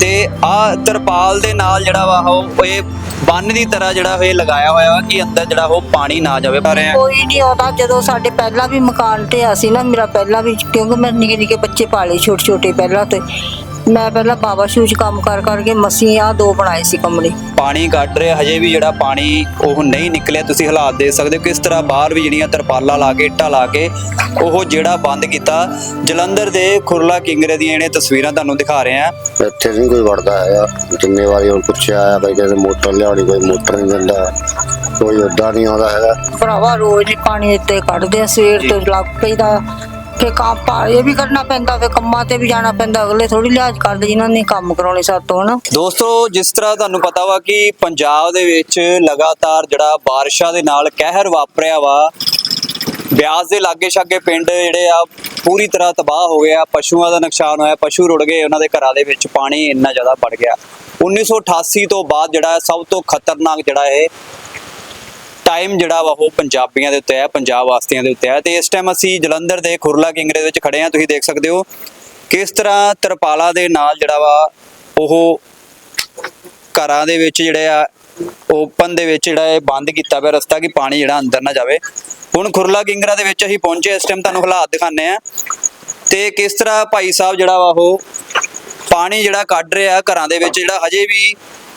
ਤੇ ਆ ਤਰਪਾਲ ਦੇ ਨਾਲ ਜਿਹੜਾ ਵਾ ਉਹ, ਇਹ ਬੰਨ ਦੀ ਤਰ੍ਹਾਂ ਜਿਹੜਾ ਇਹ ਲਗਾਇਆ ਹੋਇਆ ਵਾ ਕਿ ਅੰਦਰ ਜਿਹੜਾ ਉਹ ਪਾਣੀ ਨਾ ਜਾਵੇ। ਪਰ ਕੋਈ ਨਹੀਂ ਆਉਂਦਾ, ਜਦੋਂ ਸਾਡੇ ਪਹਿਲਾਂ ਵੀ ਮਕਾਨ ਢਿਆ ਸੀ ਨਾ, ਮੇਰਾ ਪਹਿਲਾਂ ਵੀ, ਕਿਉਂਕਿ ਮੈਂ ਨਿੱਕੇ ਨਿੱਕੇ ਬੱਚੇ ਪਾਲੇ ਛੋਟੇ ਛੋਟੇ ਪਹਿਲਾਂ ਤੇ। ਮੈਂ ਪਹਿਲਾਂ ਬਾਬਾ ਸ਼ੂਜ ਕੰਮ ਕਰ ਕਰਕੇ ਮਸੀਂ ਆ ਦੋ ਬਣਾਏ ਸੀ ਕਮਰੇ। ਪਾਣੀ ਕੱਢ ਰਿਹਾ ਹਜੇ ਵੀ ਜਿਹੜਾ ਪਾਣੀ ਉਹ ਨਹੀਂ ਨਿਕਲਿਆ ਤੁਸੀਂ ਹਾਲਾਤ ਦੇਖ ਸਕਦੇ ਹੋ ਕਿਸ ਤਰ੍ਹਾਂ ਬਾਹਰ ਵੀ ਜਿਹੜੀਆਂ ਤਰਪਾਲਾਂ ਲਾ ਕੇ ਇੱਟਾਂ ਲਾ ਕੇ ਉਹ ਜਿਹੜਾ ਬੰਦ ਕੀਤਾ। ਜਲੰਧਰ ਦੇ ਖੁਰਲਾ ਕਿੰਗਰੇ ਦੀਆਂ ਇਹਨੇ ਤਸਵੀਰਾਂ ਤੁਹਾਨੂੰ ਦਿਖਾ ਰਹੇ ਆ ਇੱਥੇ ਨਹੀਂ ਕੋਈ ਵੜਦਾ ਹੈਗਾ। ਜਿੰਨੇ ਵਾਰੀ ਹੁਣ ਪੁੱਛਿਆ ਆ ਬਈ ਕਹਿੰਦੇ ਮੋਟਰ ਲਿਆਉਣੀ ਕੋਈ ਮੋਟਰ ਨਹੀਂ ਦਿੰਦਾ। ਕੋਈ ਉਦਾਂ ਨਹੀਂ ਆਉਂਦਾ ਹੈਗਾ। ਭਰਾਵਾ ਰੋਜ਼ ਹੀ ਪਾਣੀ ਇੱਥੇ ਕੱਢਦੇ ਆ ਸਵੇਰ ਤੋਂ ਲੱਗ ਪਈਦਾ। ਫੇ ਕੰਮ ਇਹ ਵੀ ਕਰਨਾ ਪੈਂਦਾ ਫੇ ਕੰਮਾਂ ਤੇ ਵੀ ਜਾਣਾ ਪੈਂਦਾ, ਅਗਲੇ ਥੋੜੀ ਲਿਹਾਜ਼ ਕਰਦੇ ਜਿਨ੍ਹਾਂ ਨੇ ਕੰਮ ਕਰਾਉਣੇ ਸਾਤੋਂ, ਹਨਾ? ਦੋਸਤੋ, ਜਿਸ ਤਰ੍ਹਾਂ ਤੁਹਾਨੂੰ ਪਤਾ ਵਾ ਕਿ ਪੰਜਾਬ ਦੇ ਵਿੱਚ ਲਗਾਤਾਰ ਜਿਹੜਾ ਬਾਰਿਸ਼ਾਂ ਦੇ ਨਾਲ ਕਹਿਰ ਵਾਪਰਿਆ ਵਾ, ਬਿਆਸ ਦੇ ਲਾਗੇ ਛਾਗੇ ਪਿੰਡ ਜਿਹੜੇ ਆ, ਪੂਰੀ ਤਰ੍ਹਾਂ ਤਬਾਹ ਹੋ ਗਿਆ ਪਸ਼ੂਆਂ ਦਾ ਨੁਕਸਾਨ ਹੋਇਆ, ਪਸ਼ੂ ਰੁੜ ਗਏ, ਉਹਨਾਂ ਦੇ ਘਰਾਂ ਦੇ ਵਿੱਚ ਪਾਣੀ ਇੰਨਾ ਜ਼ਿਆਦਾ ਵੜ ਗਿਆ। 1988 ਤੋਂ ਬਾਅਦ ਜਿਹੜਾ ਸਭ ਤੋਂ ਖਤਰਨਾਕ ਜਿਹੜਾ ਇਹ ਟਾਈਮ ਜਿਹੜਾ ਵਾ ਉਹ ਪੰਜਾਬੀਆਂ ਦੇ ਉੱਤੇ ਹੈ, ਪੰਜਾਬ ਵਾਸੀਆਂ ਦੇ ਉੱਤੇ ਹੈ। ਤੇ ਇਸ ਟਾਈਮ ਅਸੀਂ ਜਲੰਧਰ ਦੇ ਖੁਰਲਾ ਕਿੰਗਰੇ ਦੇ ਵਿੱਚ ਖੜੇ ਹਾਂ, ਤੁਸੀਂ ਦੇਖ ਸਕਦੇ ਹੋ ਕਿਸ ਤਰ੍ਹਾਂ ਤਰਪਾਲਾ ਦੇ ਨਾਲ ਜਿਹੜਾ ਵਾ ਉਹ ਘਰਾਂ ਦੇ ਵਿੱਚ ਜਿਹੜੇ ਆ ਓਪਨ ਦੇ ਵਿੱਚ ਜਿਹੜਾ ਇਹ ਬੰਦ ਕੀਤਾ ਪਿਆ ਰਸਤਾ ਕਿ ਪਾਣੀ ਜਿਹੜਾ ਅੰਦਰ ਨਾ ਜਾਵੇ। ਹੁਣ ਖੁਰਲਾ ਕਿੰਗਰਾ ਦੇ ਵਿੱਚ ਅਸੀਂ ਪਹੁੰਚੇ, ਇਸ ਟਾਈਮ ਤੁਹਾਨੂੰ ਹਾਲਾਤ ਦਿਖਾਣੇ ਆ ਤੇ ਕਿਸ ਤਰ੍ਹਾਂ ਭਾਈ ਸਾਹਿਬ ਜਿਹੜਾ ਵਾ ਉਹ ਪਾਣੀ ਜਿਹੜਾ ਕੱਢ ਰਿਹਾ ਘਰਾਂ ਦੇ ਵਿੱਚ ਜਿਹੜਾ ਹਜੇ ਵੀ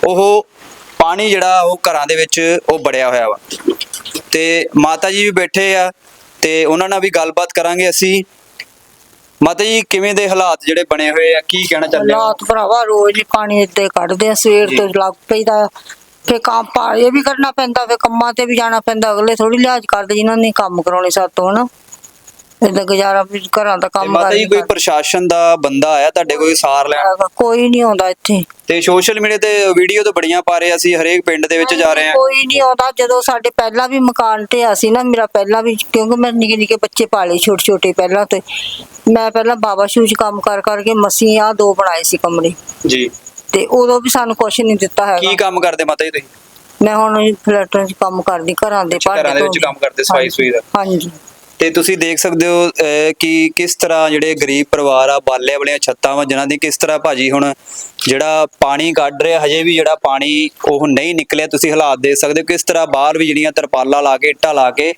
ਉਹ ਪਾਣੀ ਜਿਹੜਾ ਉਹ ਘਰਾਂ ਦੇ ਵਿੱਚ ਉਹ ਬੜਿਆ ਹੋਇਆ ਵਾ। ਤੇ ਮਾਤਾ ਜੀ ਵੀ ਬੈਠੇ ਆ ਤੇ ਉਹਨਾਂ ਨਾਲ ਵੀ ਗੱਲਬਾਤ ਕਰਾਂਗੇ ਅਸੀਂ। ਮਾਤਾ ਜੀ ਕਿਵੇਂ ਦੇ ਹਾਲਾਤ ਜਿਹੜੇ ਬਣੇ ਹੋਏ ਆ? ਕੀ ਕਹਿਣਾ ਚਾਹੁੰਦੇ ਹੋ? ਹਾਲਾਤ ਭਰਾਵਾ ਰੋਜ਼ ਹੀ ਪਾਣੀ ਇੱਥੇ ਕੱਢਦੇ ਆ ਸਵੇਰ ਤੋਂ ਲੱਗ ਪਈਦਾ। ਫੇ ਕੰਮ ਪਾ ਇਹ ਵੀ ਕਰਨਾ ਪੈਂਦਾ ਫੇ ਕੰਮਾਂ ਤੇ ਵੀ ਜਾਣਾ ਪੈਂਦਾ। ਅਗਲੇ ਥੋੜੀ ਲਿਹਾਜ਼ ਕਰਦੇ ਜਿਨ੍ਹਾਂ ਨੇ ਕੰਮ ਕਰਾਉਣੇ ਸਾਤੋਂ ਹਨਾ। ਇਦਾਂ ਗੁਜ਼ਾਰਾ ਵੀ ਘਰਾਂ ਦਾ ਤੇ ਕੰਮ ਮਾਤਾ ਜੀ ਕਰ ਕੋਈ ਪ੍ਰਸ਼ਾਸਨ ਦਾ ਬੰਦਾ ਆਇਆ ਤੁਹਾਡੇ ਕੋਈ ਸਾਰ ਲੈਣ? ਕੋਈ ਨਹੀਂ ਆਉਂਦਾ ਇੱਥੇ। ਤੇ ਸੋਸ਼ਲ ਮੀਡੀਆ ਤੇ ਵੀਡੀਓ ਤਾਂ ਬੜੀਆਂ ਪਾ ਰਹੇ ਅਸੀਂ ਹਰੇਕ ਪਿੰਡ ਦੇ ਵਿੱਚ ਜਾ ਰਹੇ ਹਾਂ ਕੋਈ ਨਹੀਂ ਆਉਂਦਾ। ਜਦੋਂ ਸਾਡੇ ਪਹਿਲਾਂ ਵੀ ਮਕਾਨ ਢਿਆ ਸੀ ਨਾ ਮੇਰਾ ਪਹਿਲਾਂ ਵੀ ਕਿਉਂਕਿ ਮੈਂ ਨਿੱਕੇ ਨਿੱਕੇ ਬੱਚੇ ਪਾਲੇ ਛੋਟੇ ਛੋਟੇ ਪਹਿਲਾਂ ਤੇ ਮੈਂ ਪਹਿਲਾਂ ਬਾਬਾ ਸ਼ੂਜ ਕੰਮ ਕਰ ਕਰਕੇ ਮਸੀਂ ਆ ਦੋ ਬਣਾਏ ਸੀ ਕਮਰੇ। ਜੀ। ਤੇ ਉਦੋਂ ਵੀ ਸਾਨੂੰ ਕੁਝ ਨਹੀਂ ਦਿੱਤਾ ਕੀ ਹੈਗਾ ਕੰਮ ਕਰਦੇ ਮਾਤਾ ਜੀ ਤੁਸੀਂ? ਮੈਂ ਹੁਣ ਫਲੈਟਾਂ 'ਚ ਕੰਮ ਕਰਦੀ ਘਰਾਂ ਦੇ ਘਰਾਂ ਦੇ ਵਿੱਚ। ਕੰਮ ਕਰਦੇ, ਸਫ਼ਾਈ ਸੁਈ ਦਾ। ਹਾਂਜੀ। ਤੇ ਤੁਸੀਂ ਦੇਖ ਸਕਦੇ ਹੋ ਕਿ ਕਿਸ ਤਰ੍ਹਾਂ ਜਿਹੜੇ ਗਰੀਬ ਪਰਿਵਾਰ ਆ, ਬਾਲੇ ਵਾਲੀਆਂ ਛੱਤਾਂ ਵਾ, ਜਿਨ੍ਹਾਂ ਦੀ ਕਿਸ ਤਰ੍ਹਾਂ ਭਾਜੀ ਹੁਣ ਜਿਹੜਾ ਪਾਣੀ ਕੱਢ ਰਿਹਾ, ਹਜੇ ਵੀ ਜਿਹੜਾ ਪਾਣੀ ਉਹ ਨਹੀਂ ਨਿਕਲਿਆ, ਤੁਸੀਂ ਹਾਲਾਤ ਦੇਖ ਸਕਦੇ ਹੋ, ਕਿਸ ਤਰ੍ਹਾਂ ਬਾਹਰ ਵੀ ਜਿਹੜੀਆਂ ਤਰਪਾਲਾਂ ਲਾ ਕੇ, ਇੱਟਾਂ ਲਾ ਕੇ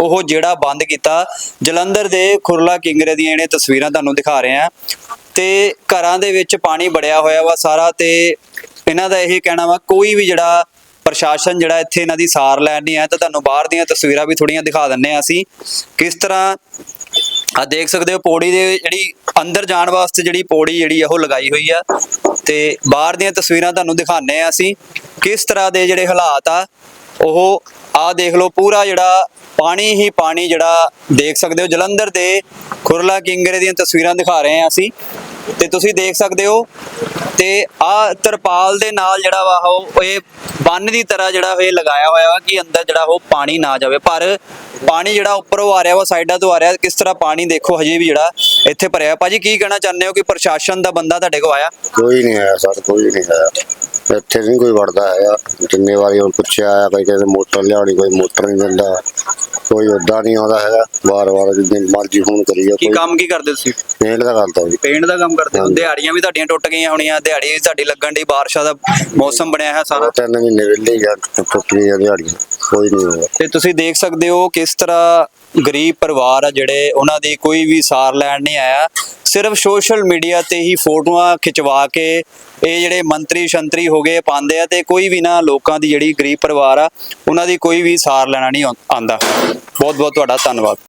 ਉਹ ਜਿਹੜਾ ਬੰਦ ਕੀਤਾ। ਜਲੰਧਰ ਦੇ ਖੁਰਲਾ ਕਿੰਗਰੇ ਦੀਆਂ ਇਹਨੇ ਤਸਵੀਰਾਂ ਤੁਹਾਨੂੰ ਦਿਖਾ ਰਹੇ ਆ ਤੇ ਘਰਾਂ ਦੇ ਵਿੱਚ ਪਾਣੀ ਬੜਿਆ ਹੋਇਆ ਵਾ ਸਾਰਾ ਤੇ ਇਹਨਾਂ ਦਾ ਇਹ ਕਹਿਣਾ ਵਾ, ਕੋਈ ਵੀ ਜਿਹੜਾ ਪ੍ਰਸ਼ਾਸਨ ਜਿਹੜਾ ਇੱਥੇ ਇਹਨਾਂ ਦੀ ਸਾਰ ਲੈਣ ਨਹੀਂ ਆਇਆ, ਤਾਂ ਤੁਹਾਨੂੰ ਬਾਹਰ ਦੀਆਂ ਤਸਵੀਰਾਂ ਵੀ ਥੋੜੀਆਂ ਦਿਖਾ ਦਿੰਨੇ ਆ ਅਸੀਂ। ਕਿਸ ਤਰ੍ਹਾਂ ਆ ਦੇਖ ਸਕਦੇ ਹੋ, ਪੌੜੀ ਦੇ ਜਿਹੜੀ ਅੰਦਰ ਜਾਣ ਵਾਸਤੇ ਜਿਹੜੀ ਪੌੜੀ ਜਿਹੜੀ ਆ, ਉਹ ਲਗਾਈ ਹੋਈ ਆ। ਤੇ ਬਾਹਰ ਦੀਆਂ ਤਸਵੀਰਾਂ ਤੁਹਾਨੂੰ ਦਿਖਾਣੇ ਆ ਅਸੀਂ, ਕਿਸ ਤਰ੍ਹਾਂ ਦੇ ਜਿਹੜੇ ਹਾਲਾਤ ਆ, ਉਹ ਆ ਦੇਖ ਲਓ, ਪੂਰਾ ਜਿਹੜਾ ਪਾਣੀ ਹੀ ਪਾਣੀ ਜਿਹੜਾ ਦੇਖ ਸਕਦੇ ਹੋ। ਜਲੰਧਰ ਦੇ ਖੁਰਲਾ ਕਿੰਗਰੇ ਦੀਆਂ ਤਸਵੀਰਾਂ ਦਿਖਾ ਰਹੇ ਆ ਅਸੀਂ। ਤੇ ਤੁਸੀਂ ਦੇਖ ਸਕਦੇ ਹੋ ਤੇ ਆ ਤਰਪਾਲ ਦੇ ਨਾਲ ਜਿਹੜਾ ਵਾ ਉਹ, ਇਹ ਬੰਨ ਦੀ ਤਰ੍ਹਾਂ ਜਿਹੜਾ ਇਹ ਲਗਾਇਆ ਹੋਇਆ ਵਾ ਕਿ ਅੰਦਰ ਜਿਹੜਾ ਉਹ ਪਾਣੀ ਨਾ ਜਾਵੇ। ਪਰ ਪਾਣੀ ਜਿਹੜਾ ਉੱਪਰੋਂ ਆ ਰਿਹਾ ਵਾ, ਸਾਈਡਾਂ ਤੋਂ ਆ ਰਿਹਾ, ਕਿਸ ਤਰ੍ਹਾਂ ਪਾਣੀ ਦੇਖੋ ਹਜੇ ਵੀ ਜਿਹੜਾ ਇੱਥੇ ਭਰਿਆ। ਭਾਜੀ ਕੀ ਕਹਿਣਾ ਚਾਹੁੰਦੇ ਹੋ ਕਿ ਪ੍ਰਸ਼ਾਸਨ ਦਾ ਬੰਦਾ ਤੁਹਾਡੇ ਕੋਲ ਆਇਆ? ਕੋਈ ਨਹੀਂ ਆਇਆ ਸਰ, ਕੋਈ ਨਹੀਂ ਆਇਆ। ਇੱਥੇ ਨਹੀਂ ਕੋਈ ਵੜਦਾ ਹੈਗਾ। ਜਿੰਨੇ ਵਾਰੀ ਹੁਣ ਪੁੱਛਿਆ ਆ ਬਈ ਕਹਿੰਦੇ ਮੋਟਰ ਲਿਆਉਣੀ ਕੋਈ ਮੋਟਰ ਨਹੀਂ ਦਿੰਦਾ। ਕੋਈ ਉਦਾਂ ਨਹੀਂ ਆਉਂਦਾ ਹੈਗਾ ਵਾਰ-ਵਾਰ ਜਿੰਨੀ ਮਰਜ਼ੀ ਫੋਨ ਕਰੀਏ ਕੀ ਕੋਈ ਕੰਮ ਕੀ ਕਰਦੇ ਤੁਸੀਂ? ਮਿਹਨਤ ਦਾ ਕਰਦਾ ਜੀ। ਪੇਂਟ ਦਾ ਕੰਮ ਕਰਦੇ ਹੋ। ਦਿਹਾੜੀਆਂ ਵੀ ਤੁਹਾਡੀਆਂ ਟੁੱਟ ਗਈਆਂ ਹੋਣੀਆਂ ਦਿਹਾੜੀ ਵੀ ਤੁਹਾਡੀ ਲੱਗਣ ਦੀ ਬਾਰਿਸ਼ਾਂ ਦਾ ਮੌਸਮ ਬਣਿਆ ਹੈ ਸਾਰਾ। ਤਿੰਨ ਮਹੀਨੇ ਵਿਹਲੇ ਗਿਆ ਟੁੱਟ ਗਈਆਂ ਦਿਹਾੜੀਆਂ ਕੋਈ ਨਹੀਂ ਹੋਇਆ ਤੇ ਤੁਸੀਂ ਦੇਖ ਸਕਦੇ ਹੋ ਕਿਸ ਤਰ੍ਹਾਂ ਗਰੀਬ ਪਰਿਵਾਰ ਆ ਜਿਹੜੇ, ਉਹਨਾਂ ਦੀ ਕੋਈ ਵੀ ਸਾਰ ਲੈਣ ਨਹੀਂ ਆਇਆ। ਸਿਰਫ ਸੋਸ਼ਲ ਮੀਡੀਆ ਤੇ ਹੀ ਫੋਟੋਆਂ ਖਿਚਵਾ ਕੇ ਇਹ ਜਿਹੜੇ ਮੰਤਰੀ ਸ਼ੰਤਰੀ ਹੋ ਗਏ ਪਾਉਂਦੇ ਆ ਤੇ ਕੋਈ ਵੀ ਨਾ ਲੋਕਾਂ ਦੀ ਜਿਹੜੀ ਗਰੀਬ ਪਰਿਵਾਰ ਆ, ਉਹਨਾਂ ਦੀ ਕੋਈ ਵੀ ਸਾਰ ਲੈਣਾ ਨਹੀਂ ਆਉਂਦਾ। ਬਹੁਤ ਬਹੁਤ ਤੁਹਾਡਾ ਧੰਨਵਾਦ।